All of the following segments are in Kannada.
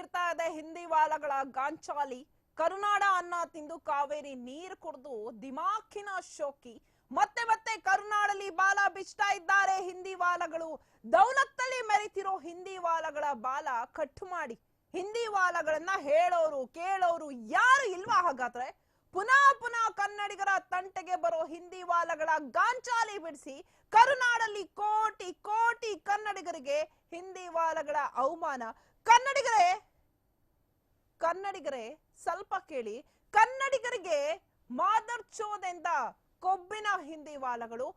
ನೀರ್ತಾ ಇದೆ ಹಿಂದಿ ವಾಲಗಳ ಗಾಂಚಾಲಿ ಕರುನಾಡ ಅನ್ನ ತಿಂದು ಕಾವೇರಿ ನೀರು ಕುಡಿದು ದಿಮಾಕಿನ ಶೋಕಿ. ಮತ್ತೆ ಮತ್ತೆ ಕರುನಾಡಲ್ಲಿ ಬಾಲ ಬಿಚ್ತಾ ಇದ್ದಾರೆ ಹಿಂದಿ ವಾಲಗಳು. ದೌಲತ್ತಲ್ಲಿ ಮೆರಿತಿರೋ ಹಿಂದಿ ವಾಲಗಳ ಬಾಲ ಕಟ್ಟು ಮಾಡಿ. ಹಿಂದಿ ವಾಲಗಳನ್ನ ಹೇಳೋರು, ಕೇಳೋರು ಯಾರು ಇಲ್ವಾ ಹಾಗಾದ್ರೆ? ಪುನಃ ಪುನಃ ಕನ್ನಡಿಗರ ತಂಟೆಗೆ ಬರೋ ಹಿಂದಿ ವಾಲಗಳ ಗಾಂಚಾಲಿ ಬಿಡಿಸಿ ಕರುನಾಡಲ್ಲಿ ಕೋಟಿ ಕೋಟಿ ಕನ್ನಡಿಗರಿಗೆ ಹಿಂದಿ ವಾಲಗಳ ಅವಮಾನ. ಕನ್ನಡಿಗರೇ ಕನ್ನಡಿಗರೇ, ಸ್ವಲ್ಪ ಕೇಳಿ. ಕನ್ನಡಿಗರಿಗೆ ಮಾದರ್ ಚೋದೆಂದ ಕೊಬ್ಬಿನ ಹಿಂದಿ ವಾಲಗಳು,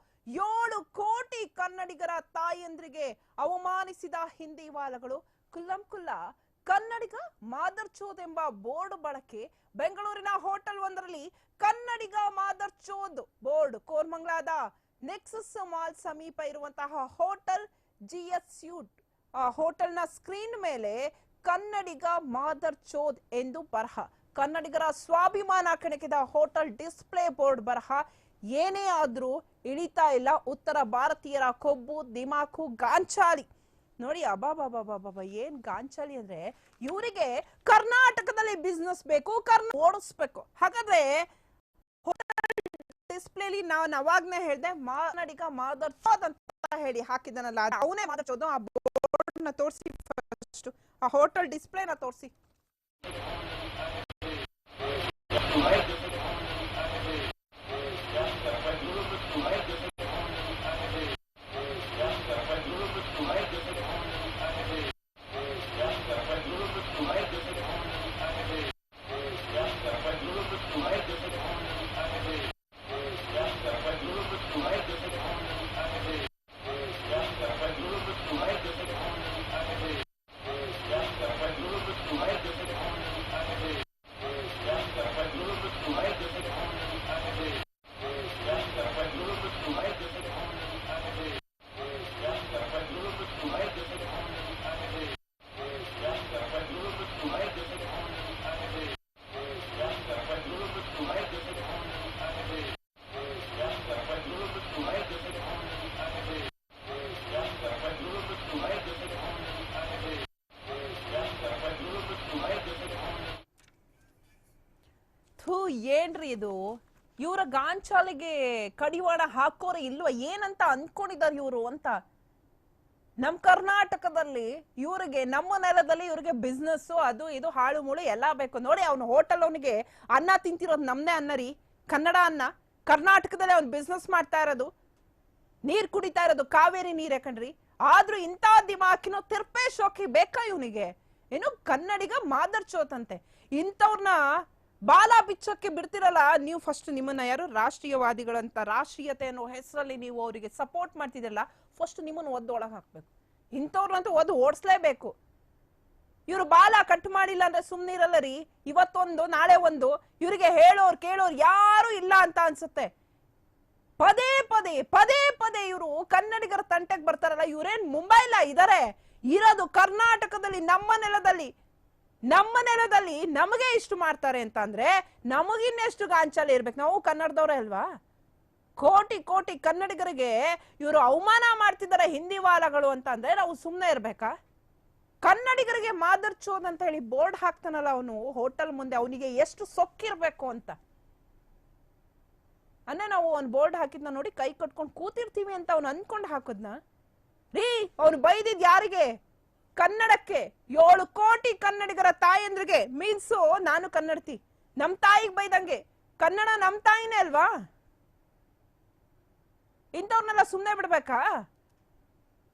ಏಳು ಕೋಟಿ ಕನ್ನಡಿಗರ ತಾಯಂದ್ರಿಗೆ ಅವಮಾನಿಸಿದ ಹಿಂದಿ ವಾಲಗಳು. ಕುಲ್ಲಂ ಕುಲ್ಲ ಕನ್ನಡಿಗ ಮಾದರ್ ಚೋದ್ ಎಂಬ ಬೋರ್ಡ್ ಬಳಕೆ ಬೆಂಗಳೂರಿನ ಹೋಟೆಲ್ ಒಂದರಲ್ಲಿ ಕನ್ನಡಿಗ ಮಾದರ್ ಚೋದ್ ಬೋರ್ಡ್ ಕೋರ್ಮಂಗ್ಲಾದ ನೆಕ್ಸಸ್ ಮಾಲ್ ಸಮೀಪ ಇರುವಂತಹ ಹೋಟೆಲ್ ಜಿಎಸ್ ಸ್ಯೂಟ್ ಆ ಹೋಟೆಲ್ನ ಸ್ಕ್ರೀನ್ ಮೇಲೆ ಕನ್ನಡಿಗ ಮಾದರ್ ಚೋದ್ ಎಂದು ಬರಹ. ಕನ್ನಡಿಗರ ಸ್ವಾಭಿಮಾನ ಕೆಣಕಿದ ಹೋಟೆಲ್ ಡಿಸ್ಪ್ಲೇ ಬೋರ್ಡ್ ಬರಹ. ಏನೇ ಆದ್ರೂ ಇಳಿತಾ ಇಲ್ಲ. ಉತ್ತರ ಭಾರತೀಯರ ಕೊಬ್ಬು, ದಿಮಾಕು, ಗಾಂಚಾಲಿ. ನೋಡಿ, ಅಬಾಬಾಬಾಬಾಬಾ, ಏನ್ ಗಾಂಚಾಲಿ ಅಂದ್ರೆ ಇವರಿಗೆ ಕರ್ನಾಟಕದಲ್ಲಿ ಬಿಸ್ನೆಸ್ ಬೇಕು, ಕರ್ನ ಓಡಿಸ್ಬೇಕು. ಹಾಗಾದ್ರೆ ಡಿಸ್ಪ್ಲೇಲಿ ನಾವು ಅವಾಗ್ನೇ ಹೇಳ್ದೆ ಮಾನಡಿಗ ಮಾದರ್ ಚೋದ್ ಅಂತ ಹೇಳಿ ಹಾಕಿದನಲ್ಲ ಅವನೇ ಮಾದರ್ ಚೋದ್ ಆ ಬೋರ್ಡ್ನ ತೋರಿಸಿ ಫಸ್ಟ್ ಆ ಹೋಟೆಲ್ ಡಿಸ್ಪ್ಲೇನ ತೋರಿಸಿ ಥೂ, ಏನ್ರಿ ಇದು? ಇವರ ಗಾಂಚಾಲಿಗೆ ಕಡಿವಾಣ ಹಾಕೋರು ಇಲ್ವಾ? ಏನಂತ ಅನ್ಕೊಂಡಿದ್ದಾರೆ ಇವರು ಅಂತ. ನಮ್ಮ ಕರ್ನಾಟಕದಲ್ಲಿ ಇವರಿಗೆ, ನಮ್ಮ ನೆಲದಲ್ಲಿ ಇವ್ರಿಗೆ ಬಿಸ್ನೆಸ್ ಅದು ಇದು, ಹಾಳು, ಮುಳು ಎಲ್ಲಾ ಬೇಕು. ನೋಡಿ, ಅವ್ನ ಹೋಟೆಲ್ ಅವನಿಗೆ ಅನ್ನ ತಿಂತಿರೋದು ನಮ್ದೇ ಅನ್ನ ರೀ. ಕನ್ನಡ ಅನ್ನ. ಕರ್ನಾಟಕದಲ್ಲಿ ಅವ್ನ್ ಬಿಸ್ನೆಸ್ ಮಾಡ್ತಾ ಇರೋದು. ನೀರು ಕುಡಿತಾ ಇರೋದು, ಕಾವೇರಿ ನೀರ್ ಯಾಕಂಡ್ರಿ ಆದ್ರೂ ಇಂಥ ದಿಮಾಕಿನೋ ತಿರ್ಪೇ ಶೋಕಿ ಬೇಕಾ ಇವನಿಗೆ? ಏನು ಕನ್ನಡಿಗ ಮಾದರ್ ಚೋತಂತೆ ಇಂಥವ್ರನ್ನ ಬಾಲ ಬಿಚ್ಚಕ್ಕೆ ಬಿಡ್ತಿರಲ್ಲ, ನೀವು ಫಸ್ಟ್ ನಿಮ್ಮನ್ನ ಯಾರು? ರಾಷ್ಟ್ರೀಯವಾದಿಗಳಂತ ರಾಷ್ಟ್ರೀಯತೆ ಅನ್ನೋ ಹೆಸರಲ್ಲಿ ನೀವು ಅವರಿಗೆ ಸಪೋರ್ಟ್ ಮಾಡ್ತಿದ್ರಲ್ಲ ಫಸ್ಟ್ ನಿಮ್ಮನ್ನು ಒದ್ದು ಒಳಗೆ ಹಾಕ್ಬೇಕು. ಇಂಥವ್ರನ್ನಂತೂ ಒದ್ದು ಓಡಿಸ್ಲೇಬೇಕು. ಇವರು ಬಾಲ ಕಟ್ ಮಾಡಿಲ್ಲ ಅಂದ್ರೆ ಸುಮ್ನಿರಲ್ಲ ರೀ. ಇವತ್ತೊಂದು, ನಾಳೆ ಒಂದು, ಇವರಿಗೆ ಹೇಳೋರು, ಕೇಳೋರು ಯಾರು ಇಲ್ಲ ಅಂತ ಅನ್ಸುತ್ತೆ. ಪದೇ ಪದೇ ಪದೇ ಪದೇ ಇವರು ಕನ್ನಡಿಗರ ತಂಟೆಗೆ ಬರ್ತಾರಲ್ಲ, ಇವ್ರೇನ್ ಮುಂಬೈಲ ಇದಾರೆ? ಇರೋದು ಕರ್ನಾಟಕದಲ್ಲಿ, ನಮ್ಮ ನೆಲದಲ್ಲಿ. ನಮ್ಮ ನೆಲದಲ್ಲಿ ನಮಗೆ ಇಷ್ಟು ಮಾಡ್ತಾರೆ ಅಂತ ಅಂದ್ರೆ ನಮಗಿನ್ನೆಷ್ಟು ಗಾಂಚಲಿ ಇರ್ಬೇಕು? ನಾವು ಕನ್ನಡದವ್ರೆ ಅಲ್ವಾ? ಕೋಟಿ ಕೋಟಿ ಕನ್ನಡಿಗರಿಗೆ ಇವರು ಅವಮಾನ ಮಾಡ್ತಿದ್ದಾರೆ ಹಿಂದಿ ವಾಲಗಳು ಅಂತ ಅಂದ್ರೆ ನಾವು ಸುಮ್ಮನೆ ಇರ್ಬೇಕಾ? ಕನ್ನಡಿಗರಿಗೆ ಮಾದರ್ ಚೋದ್ ಅಂತ ಹೇಳಿ ಬೋರ್ಡ್ ಹಾಕ್ತಾನಲ್ಲ ಅವನು ಹೋಟೆಲ್ ಮುಂದೆ, ಅವನಿಗೆ ಎಷ್ಟು ಸೊಕ್ಕಿರ್ಬೇಕು ಅಂತ. ಅಂದ್ರೆ ನಾವು ಅವ್ನು ಬೋರ್ಡ್ ಹಾಕಿದ್ನ ನೋಡಿ ಕೈ ಕಟ್ಕೊಂಡು ಕೂತಿರ್ತೀವಿ ಅಂತ ಅವ್ನು ಅನ್ಕೊಂಡು ಹಾಕೋದ್ನ? ರೀ, ಅವ್ನು ಬೈದಿದ್ ಯಾರಿಗೆ? ಕನ್ನಡಕ್ಕೆ ಏಳು ಕೋಟಿ ಕನ್ನಡಿಗರ ತಾಯಂದ್ರಿಗೆ ಮೀನ್ಸು, ನಾನು ಕನ್ನಡತಿ. ನಮ್ ತಾಯಿಗ್ ಬೈದಂಗೆ. ಕನ್ನಡ ನಮ್ ತಾಯಿನೇ ಅಲ್ವಾ? ಇಂಥವ್ರನ್ನೆಲ್ಲ ಸುಮ್ಮನೆ ಬಿಡ್ಬೇಕಾ?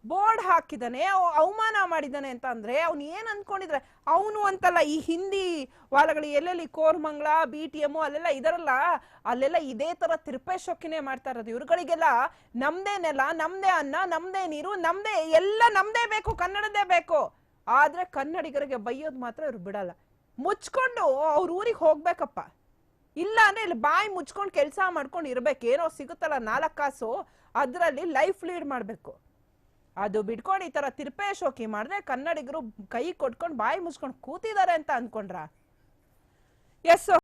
ಬೋರ್ಡ್ ಹಾಕಿದಾನೆ ಅವ- ಅವಮಾನ ಮಾಡಿದ್ದಾನೆ ಅಂತ ಅಂದ್ರೆ ಅವ್ನು ಏನ್ ಅನ್ಕೊಂಡಿದ್ರೆ, ಅವನು ಅಂತಲ್ಲ ಈ ಹಿಂದಿ ವಾಲಗಳು, ಎಲ್ಲೆಲ್ಲಿ ಕೋರ್ಮಂಗ್ಲ ಬಿ ಟಿ ಎಂ ಅಲ್ಲೆಲ್ಲ ಇದರಲ್ಲ, ಅಲ್ಲೆಲ್ಲ ಇದೇ ತರ ತಿರುಪೆ ಶೊಕ್ಕಿನೇ ಮಾಡ್ತಾ ಇರೋದು. ಇವ್ರುಗಳಿಗೆಲ್ಲ ನಮ್ದೇ ನೆಲ, ನಮ್ದೇ ಅನ್ನ, ನಮ್ದೇ ನೀರು, ನಮ್ದೇ ಎಲ್ಲ ನಮ್ದೇ ಬೇಕು ಕನ್ನಡದೇ ಬೇಕು. ಆದ್ರೆ ಕನ್ನಡಿಗರಿಗೆ ಬೈಯೋದ್ ಮಾತ್ರ ಇವ್ರು ಬಿಡಲ್ಲ. ಮುಚ್ಕೊಂಡು ಅವ್ರ ಊರಿಗೆ ಹೋಗ್ಬೇಕಪ್ಪ. ಇಲ್ಲ ಅಂದ್ರೆ ಇಲ್ಲಿ ಬಾಯಿ ಮುಚ್ಕೊಂಡು ಕೆಲಸ ಮಾಡ್ಕೊಂಡು ಇರ್ಬೇಕು. ಏನೋ ಸಿಗುತ್ತಲ್ಲ ನಾಲ್ಕು ಕಾಸು, ಅದರಲ್ಲಿ ಲೈಫ್ ಲೀಡ್ ಮಾಡ್ಬೇಕು. ಅದು ಬಿಟ್ಕೊಂಡು ಈ ತರ ತಿರ್ಪೆ ಶೋಕಿ ಮಾಡಿದ್ರೆ ಕನ್ನಡಿಗರು ಕೈ ಕೊಟ್ಕೊಂಡು ಬಾಯಿ ಮುಚ್ಕೊಂಡು ಕೂತಿದ್ದಾರೆ ಅಂತ ಅನ್ಕೊಂಡ್ರ? ಎಸ್